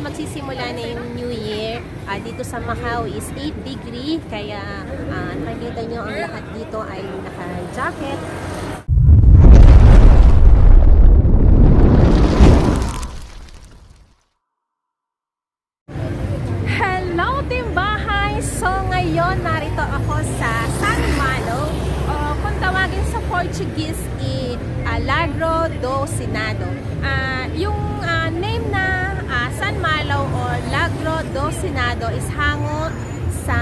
magsisimula na yung New Year. Ah, dito sa Macau is 8 degree. Kaya ah, nakikita nyo ang lahat dito ay naka-jacket. Hello, Timbahay! So, ngayon, narito ako sa San Malo. O, kung tawagin sa Portuguese, i Alagro do Sinado. Ah, yung ah, San Malo or Lagro do Sinado is hango sa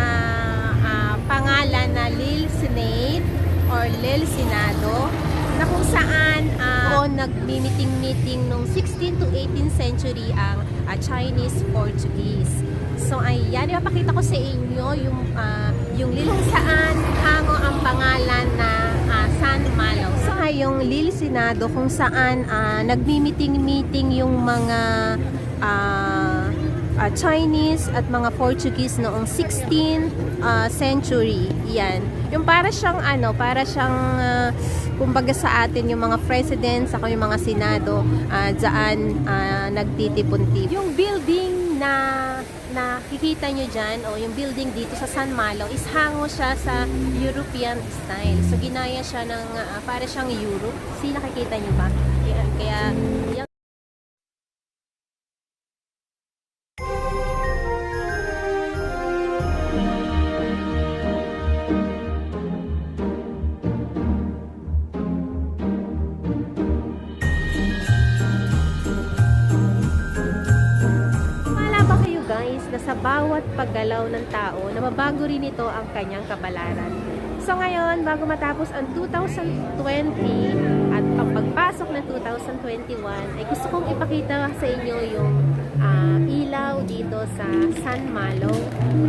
ah, pangalan na Lil Senate or Lil Senado na kung saan uh, nagmi-meeting-meeting nung 16 to 18th century ang ah, Chinese Portuguese. So ayan, ipapakita ko sa inyo yung ah, yung lilong saan hango ang pangalan na ah, San Malo. So ay yung Lil Senado kung saan ah, nagmi-meeting-meeting yung mga ah, ah, Chinese at mga Portuguese noong 16th ah, century. Yan. Yung para siyang ano, para siyang ah, kumbaga sa atin yung mga presidents ako yung mga senado ah, dyan ah, nagtitipon-tip. Yung building na nakikita nyo dyan o yung building dito sa San Malo is hango siya sa European style. So ginaya siya ng ah, para siyang Europe. Si nakikita nyo ba? Kaya, kaya na sa bawat paggalaw ng tao, nababago rin ito ang kanyang kabalaran. So ngayon, bago matapos ang 2020 at ang pagpasok ng 2021, ay gusto kong ipakita sa inyo yung ah, ilaw dito sa San Malo,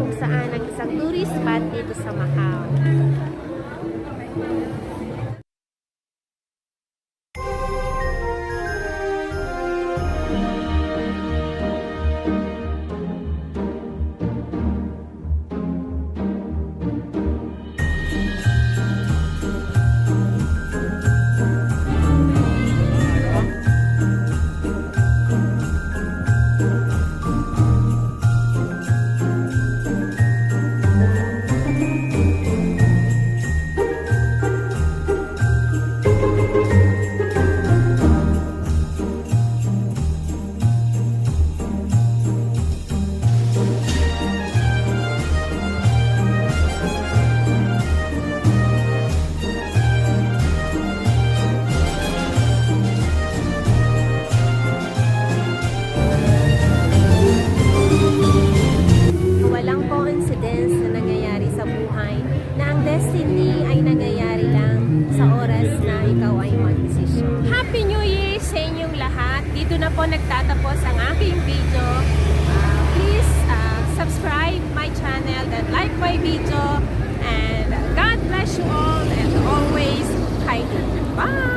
kung saan ang isang tourist spot dito sa Macau. na po nagtatapos ang aking video. Uh, please uh, subscribe my channel and like my video. And God bless you all and always, hi, bye!